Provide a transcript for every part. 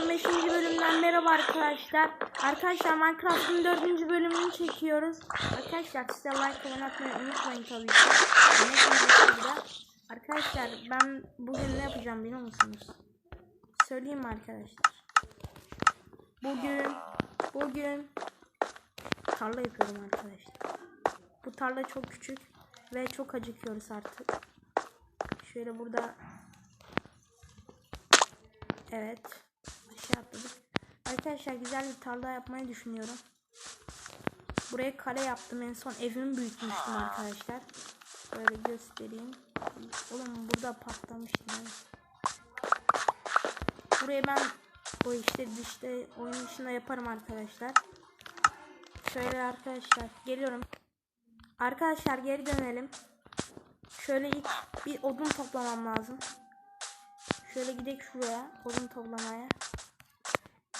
Minecraft'ın 5. bölümünden merhaba arkadaşlar. Arkadaşlar Minecraft'ın 4. bölümünü çekiyoruz. Arkadaşlar size like abone atmayı unutmayın tabii ki. Arkadaşlar ben bugün ne yapacağım biliyor musunuz? Söyleyeyim mi arkadaşlar? Bugün bugün tarla yapıyorum arkadaşlar. Bu tarla çok küçük ve çok acıkıyoruz artık. Şöyle burada Evet. Atladık. Arkadaşlar güzel bir tarla yapmayı düşünüyorum. Buraya kale yaptım. En son evimi büyütmüştüm arkadaşlar. Böyle göstereyim. Oğlum burada patlamıştı. Yani. Buraya ben o işte dışta oyun dışında yaparım arkadaşlar. Şöyle arkadaşlar geliyorum. Arkadaşlar geri dönelim. Şöyle ilk bir odun toplamam lazım. Şöyle gidelim şuraya odun toplamaya.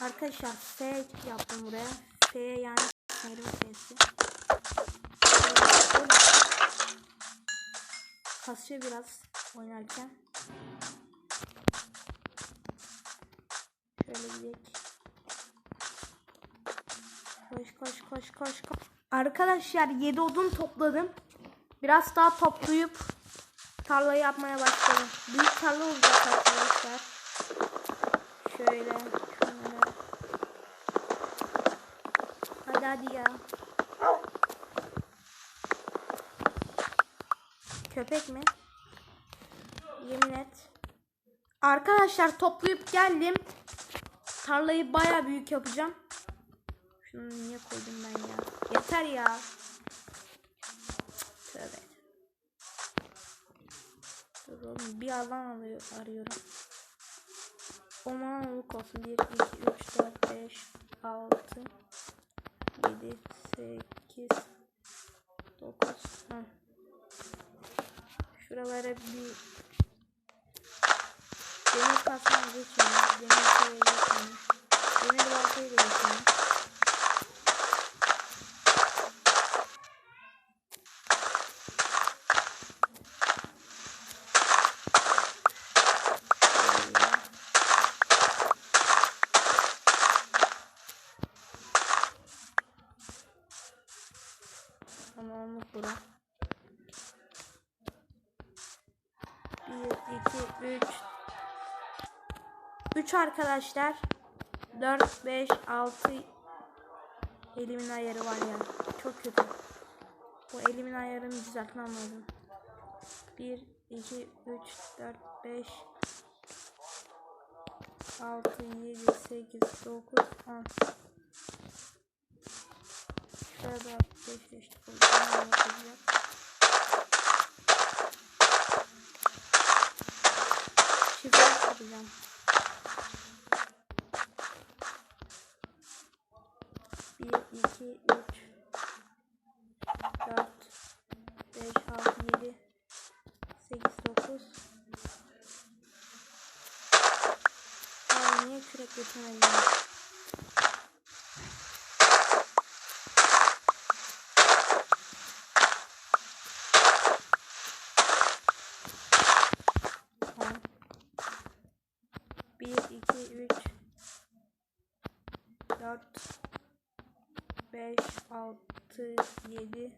Arkadaşlar F yaptım buraya. F yani meyve F'si. Kasıyor biraz oynarken. Şöyle gidelim. Koş koş koş koş koş. Arkadaşlar 7 odun topladım. Biraz daha toplayıp tarla yapmaya başladım. Büyük tarla olacak arkadaşlar. Şöyle şunları. Hadi ya. Köpek mi? Yemin et. Arkadaşlar toplayıp geldim. Tarlayı baya büyük yapacağım. Şunu niye koydum ben ya? Yeter ya. Tövbe. Dur oğlum bir alan arıyorum. Omanlık olsun. 1, 2, 3, 4, 5, 6, 7, 8, 9. Heh. Şuralara bir demir kasmaya geçiyorum. Demir şeye geçiyorum. Demir baltayı da Tamamlık bura. 1, 2, 3 3 arkadaşlar. 4, 5, 6 Elimin ayarı var ya. Çok kötü. Bu elimin ayarını düzeltmem lazım. 1, 2, 3, 4, 5 6, 7, 8, 9, 10 5 işte Şifre yapacağım. Bir, iki, üç, dört, beş, altı, yedi, sekiz, dokuz. Ay niye kürek getiremedim? Tamam. 1, 2, 3, 4, 5, 6, 7,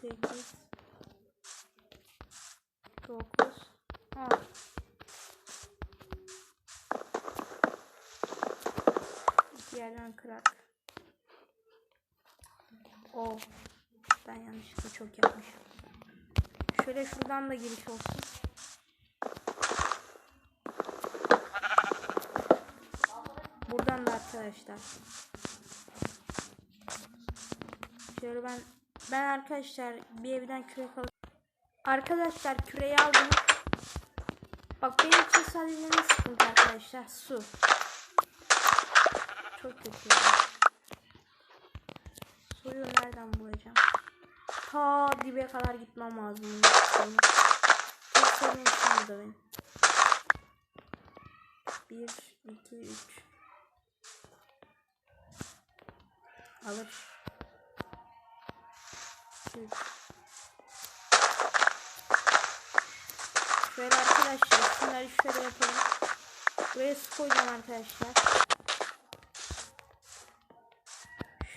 8, 9, 10. İki yerden. O. Ben yanlışlıkla çok yapmışım. Şöyle şuradan da giriş olsun. Buradan da arkadaşlar. Şöyle ben ben arkadaşlar bir evden kürek alıp Arkadaşlar küreği aldım. Bak benim için sadece ne sıkıntı arkadaşlar? Su. Çok kötü. Suyu nereden bulacağım? Ta dibe kadar gitmem lazım. Çok sevdiğim için burada benim. 1, 2, 3 Alır. 3 Şöyle arkadaşlar şunları şöyle yapalım. Buraya su koyacağım arkadaşlar.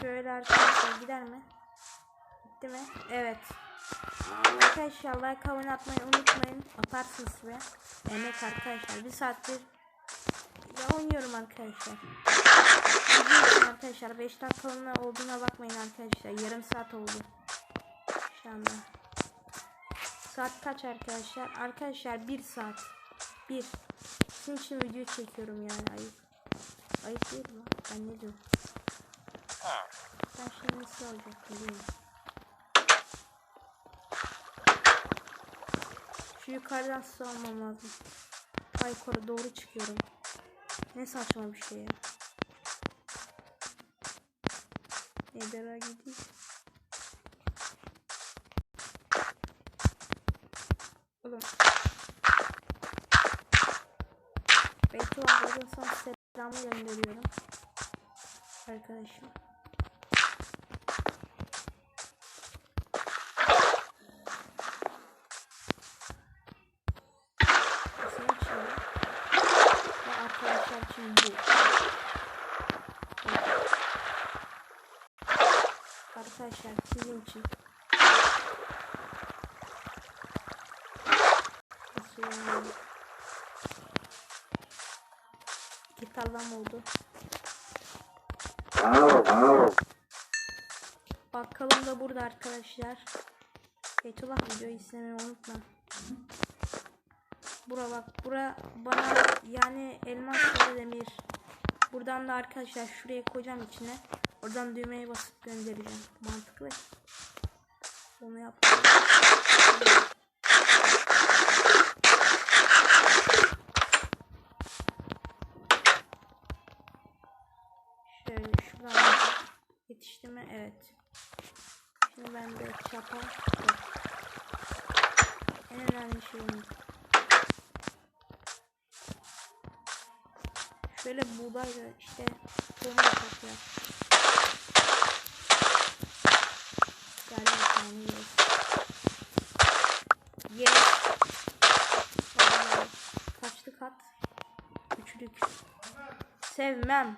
Şöyle arkadaşlar gider mi? Gitti mi? Evet. Arkadaşlar like abone atmayı unutmayın. Atarsınız ve emek arkadaşlar. Bir saattir ya oynuyorum arkadaşlar. Arkadaşlar 5 dakikalığına olduğuna bakmayın arkadaşlar. Yarım saat oldu. Şu anda. Saat kaç arkadaşlar? Arkadaşlar 1 saat. 1. Sizin için video çekiyorum yani ayıp. Ayıp değil mi? Ben ne diyorum? Ben şimdi nasıl olacak bilmiyorum. Şu yukarıdan su almam lazım. Ay yukarı doğru çıkıyorum. Ne saçma bir şey ya. Edera gideyim. Selamı gönderiyorum. Arkadaşım. Arkadaşlar sizin için. Nasıl yani? İki tarlam oldu. Bakalım da burada arkadaşlar. Beytullah videoyu izlemeyi unutma. Bura bak bura bana yani elmas da demir. Buradan da arkadaşlar şuraya koyacağım içine. Oradan düğmeye basıp göndereceğim. Mantıklı. Onu yaptım. Yok. En önemli şeyim Şöyle buğdayla işte tohum yapacağız. Gel bakalım yes. Yes. Kaçlı kat? Üçlük. Sevmem.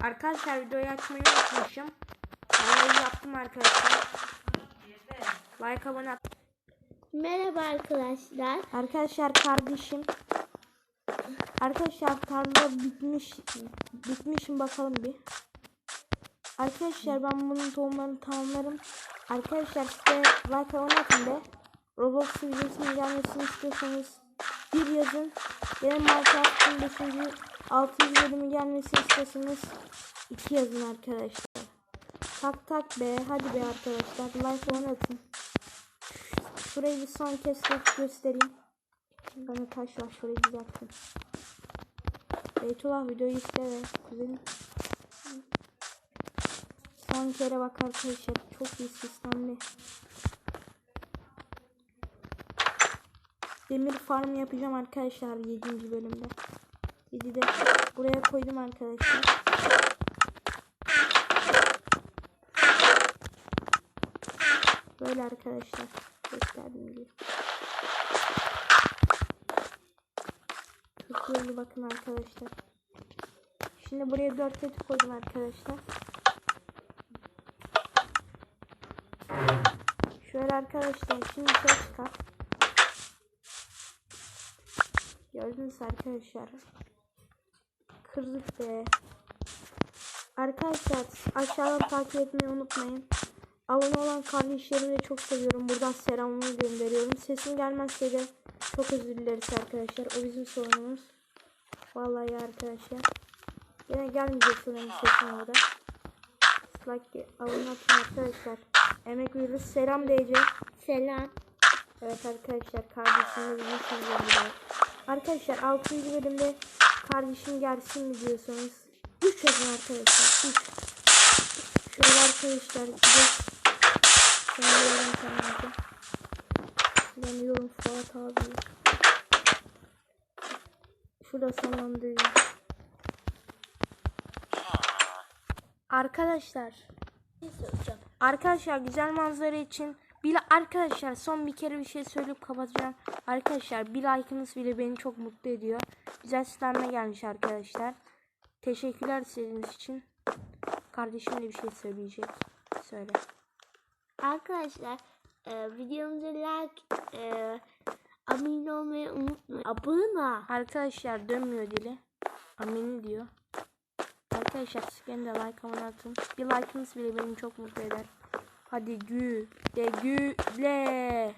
Arkadaşlar videoyu açmayı unutmuşum. Yaptım arkadaşlar. Like abone at. Merhaba arkadaşlar. Arkadaşlar kardeşim. Arkadaşlar tarla bitmiş. Bitmişim bakalım bir. Arkadaşlar ben bunun tohumlarını tamamlarım. Arkadaşlar size like abone atın be. Roblox videosunun gelmesini istiyorsanız bir yazın. Benim Minecraft'ın 5. 6. bölümü gelmesini istiyorsanız 2 yazın arkadaşlar. Tak tak be hadi be arkadaşlar like abone atın. Şurayı bir son kez göstereyim. Bana taş var şurayı düzelttim. Beytullah videoyu izle ve kuzenim. Son kere bak arkadaşlar çok iyi sistemli. Demir farm yapacağım arkadaşlar 7. bölümde. 7'de buraya koydum arkadaşlar. Böyle arkadaşlar gösterdiğim gibi. Çok hızlı bakın arkadaşlar. Şimdi buraya 4 et koydum arkadaşlar. Şöyle arkadaşlar şimdi şey çıkar. Gördünüz arkadaşlar. Kırdık be. Arkadaşlar aşağıdan takip etmeyi unutmayın. Abone olan kardeşlerimi de çok seviyorum. Buradan selamımı gönderiyorum. Sesim gelmezse de çok özür dileriz arkadaşlar. O bizim sorunumuz. Vallahi arkadaşlar. Yine gelmeyecek sanırım sesim orada. Like abone atın arkadaşlar. Emek veriyoruz. Selam DC. Selam. Evet arkadaşlar kardeşimle bizim sizlerle. Arkadaşlar 6. bölümde kardeşim gelsin mi diyorsanız 3 yazın arkadaşlar 3 Şöyle arkadaşlar gidelim. Sanıyorum kanalda. Sanıyorum Fuat abi. Şurada sallandırıyor. Arkadaşlar. Arkadaşlar güzel manzara için Bir arkadaşlar son bir kere bir şey söyleyip kapatacağım. Arkadaşlar bir like'ınız bile beni çok mutlu ediyor. Güzel slime gelmiş arkadaşlar. Teşekkürler istediğiniz için. Kardeşim de bir şey söyleyecek. Söyle. Arkadaşlar e, videomuza like e, abone olmayı unutmayın. Abone. Arkadaşlar dönmüyor dili. Amin diyor. Arkadaşlar sizden de like abone atın. Bir like'ınız bile beni çok mutlu eder. Hadi gü de güle.